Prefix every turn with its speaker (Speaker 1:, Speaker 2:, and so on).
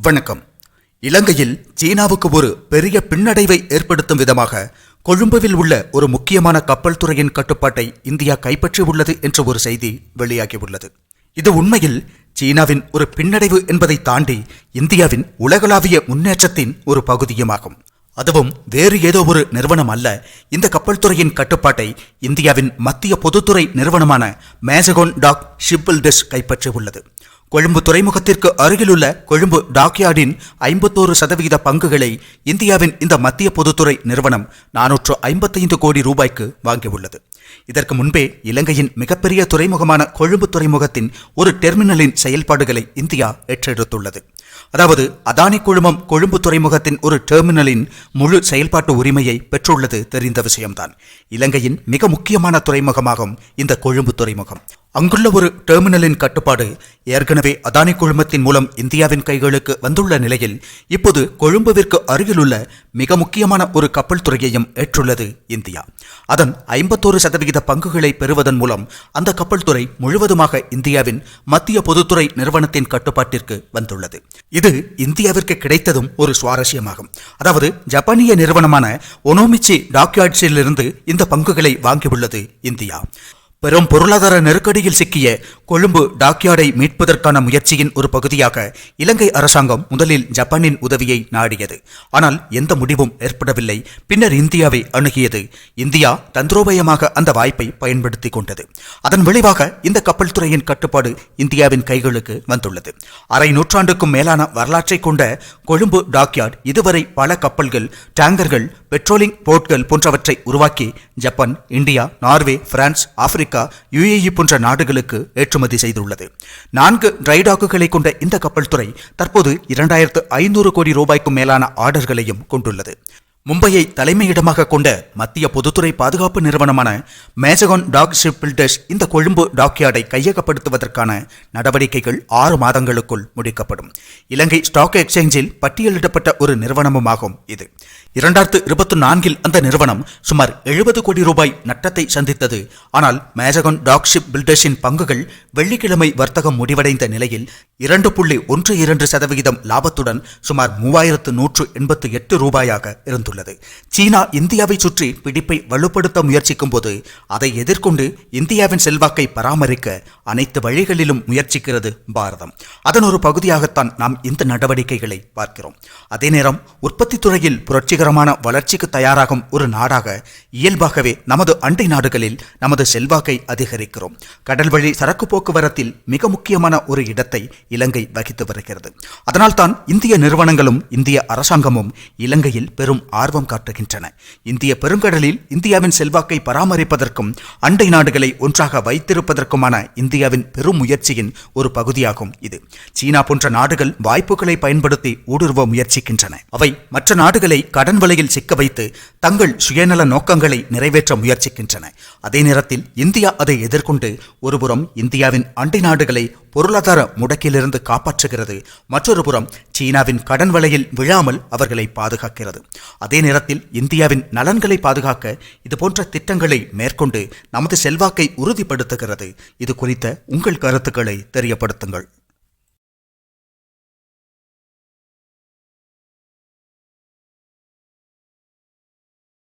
Speaker 1: வணக்கம். இலங்கையில் சீனாவுக்கு ஒரு பெரிய பின்னடைவை ஏற்படுத்தும் விதமாக கொழும்புவில் உள்ள ஒரு முக்கியமான கப்பல் துறையின் கட்டுப்பாட்டை இந்தியா கைப்பற்றியுள்ளது என்ற ஒரு செய்தி வெளியாகியுள்ளது. இது உண்மையில் சீனாவின் ஒரு பின்னடைவு என்பதை தாண்டி இந்தியாவின் உலகளாவிய முன்னேற்றத்தின் ஒரு பகுதியுமாகும். அதுவும் வேறு ஏதோ ஒரு நிறுவனம் அல்ல. இந்த கப்பல் துறையின் கட்டுப்பாட்டை இந்தியாவின் மத்திய பொதுத்துறை நிறுவனமான மேசகோன் டாக் ஷிப்பில்டெஸ் கைப்பற்றியுள்ளது. கொழும்பு துறைமுகத்திற்கு அருகிலுள்ள கொழும்பு டாக்யார்டின் ஐம்பத்தோரு சதவிகித பங்குகளை இந்தியாவின் இந்த மத்திய பொதுத்துறை நிறுவனம் நானூற்று ஐம்பத்தைந்து கோடி ரூபாய்க்கு வாங்கியுள்ளது. இதற்கு முன்பே இலங்கையின் மிகப்பெரிய துறைமுகமான கொழும்பு துறைமுகத்தின் ஒரு டெர்மினலின் செயல்பாடுகளை இந்தியா ஏற்றெடுத்துள்ளது. அதாவது அதானி குழுமம் கொழும்பு துறைமுகத்தின் ஒரு டெர்மினலின் முழு செயல்பாட்டு உரிமையை பெற்றுள்ளது தெரிந்த விஷயம்தான். இலங்கையின் மிக முக்கியமான துறைமுகமாகும் இந்த கொழும்பு துறைமுகம். அங்குள்ள ஒரு டெர்மினலின் கட்டுப்பாடு ஏற்கனவே அதானி குழுமத்தின் மூலம் இந்தியாவின் கைகளுக்கு வந்துள்ள நிலையில் இப்போது கொழும்புவிற்கு அருகிலுள்ள மிக முக்கியமான ஒரு கப்பல் துறையையும் ஏற்றுள்ளது இந்தியா. அதன் ஐம்பத்தோரு சதவிகித பங்குகளை பெறுவதன் மூலம் அந்த கப்பல் துறை முழுவதுமாக இந்தியாவின் மத்திய பொதுத்துறை நிறுவனத்தின் கட்டுப்பாட்டிற்கு வந்துள்ளது. இது இந்தியாவிற்கு கிடைத்ததும் ஒரு சுவாரஸ்யமாகும். அதாவது ஜப்பானிய நிறுவனமான ஒனோமிச்சி டாக்யார்ட்ஸிலிருந்து இந்த பங்குகளை வாங்கியுள்ளது இந்தியா. பெரும் பொருளாதார நெருக்கடியில் சிக்கிய கொழும்பு டாக்யார்டை மீட்பதற்கான முயற்சியின் ஒரு பகுதியாக இலங்கை அரசாங்கம் முதலில் ஜப்பானின் உதவியை நாடியது. ஆனால் எந்த முடிவும் ஏற்படவில்லை. பின்னர் இந்தியாவை அணுகியது. இந்தியா தந்திரோபயமாக அந்த வாய்ப்பை பயன்படுத்தி கொண்டது. அதன் விளைவாக இந்த கப்பல் துறையின் கட்டுப்பாடு இந்தியாவின் கைகளுக்கு வந்துள்ளது. அரை நூற்றாண்டுக்கும் மேலான வரலாற்றை கொண்ட கொழும்பு டாக்யார்ட் இதுவரை பல கப்பல்கள் டேங்கர்கள் பெட்ரோலிங் போர்ட்கள் போன்றவற்றை உருவாக்கி Japan India Norway France Africa UAE போன்ற நாடுகளுக்கு ஏற்றுமதி செய்துள்ளது. நான்கு ட்ரைடாக்குகளை கொண்ட இந்த கப்பல் துறை தற்போது இரண்டாயிரத்து ஐநூறு கோடி ரூபாய்க்கும் மேலான ஆர்டர்களையும் கொண்டுள்ளது. மும்பையை தலைமையிடமாக கொண்ட மத்திய பொதுத்துறை பாதுகாப்பு நிறுவனமான மேஜகான் டாக் ஷிப் பில்டர்ஸ் இந்த கொழும்பு டாக்யார்டை கையகப்படுத்துவதற்கான நடவடிக்கைகள் ஆறு மாதங்களுக்குள் முடிக்கப்படும். இலங்கை ஸ்டாக் எக்ஸ்சேஞ்சில் பட்டியலிடப்பட்ட ஒரு நிறுவனமுமாகும் இது. இரண்டாயிரத்து இருபத்தி நான்கில் அந்த நிறுவனம் சுமார் எழுபது கோடி ரூபாய் நட்டத்தை சந்தித்தது. ஆனால் மேஜகான் டாக் ஷிப் பில்டர்ஸின் பங்குகள் வெள்ளிக்கிழமை வர்த்தகம் முடிவடைந்த நிலையில் இரண்டு புள்ளி ஒன்று இரண்டு சதவிகிதம் லாபத்துடன் சுமார் மூவாயிரத்து நூற்று எண்பத்து எட்டு ரூபாயாக இருந்தது தெரிவித்துள்ளது சீனா இந்தியாவை சுற்றி பிடிப்பை வலுப்படுத்த முயற்சிக்கும் போது அதை எதிர்கொண்டு இந்தியாவின் செல்வாக்கை பராமரிக்க அனைத்து வழிகளிலும் முயற்சிக்கிறது பாரதம். அதன் ஒரு பகுதியாகத்தான் நாம் இந்த நடவடிக்கைகளை பார்க்கிறோம். அதே நேரம் உற்பத்தி துறையில் புரட்சிகரமான வளர்ச்சிக்கு தயாராகும் ஒரு நாடாக இயல்பாகவே நமது அண்டை நாடுகளில் நமது செல்வாக்கை அதிகரிக்கிறோம். கடல் வழி சரக்கு போக்குவரத்தில் மிக முக்கியமான ஒரு இடத்தை இலங்கை வகித்து வருகிறது. அதனால்தான் இந்திய நிறுவனங்களும் இந்திய அரசாங்கமும் இலங்கையில் பெரும் ஆர்வம் காட்டுகின்றன. இந்திய பெருங்கடலில் இந்தியாவின் செல்வாக்கை பராமரிப்பதற்கும் அண்டை நாடுகளை ஒன்றாக வைத்திருப்பதற்குமான இந்தியாவின் பெரும் முயற்சியின் ஒரு பகுதியாகும் இது. சீனா போன்ற நாடுகள் வாய்ப்புகளை பயன்படுத்தி ஊடுருவ முயற்சிக்கின்றன. அவை மற்ற நாடுகளை கடன் வலையில் சிக்க வைத்து தங்கள் சுயநல நோக்கங்களை நிறைவேற்ற முயற்சிக்கின்றன. அதே நேரத்தில் இந்தியா அதை எதிர்கொண்டு ஒருபுறம் இந்தியாவின் அண்டை நாடுகளை பொருளாதார முடக்கிலிருந்து காப்பாற்றுகிறது. மற்றொரு புறம் சீனாவின் கடன் வலையில் விழாமல் அவர்களை பாதுகாக்கிறது. அதே நேரத்தில் இந்தியாவின் நலன்களை பாதுகாக்க இது போன்ற திட்டங்களை மேற்கொண்டு நமது செல்வாக்கை உறுதிப்படுத்துகிறது. இது குறித்த உங்கள் கருத்துக்களை தெரியப்படுத்துங்கள்.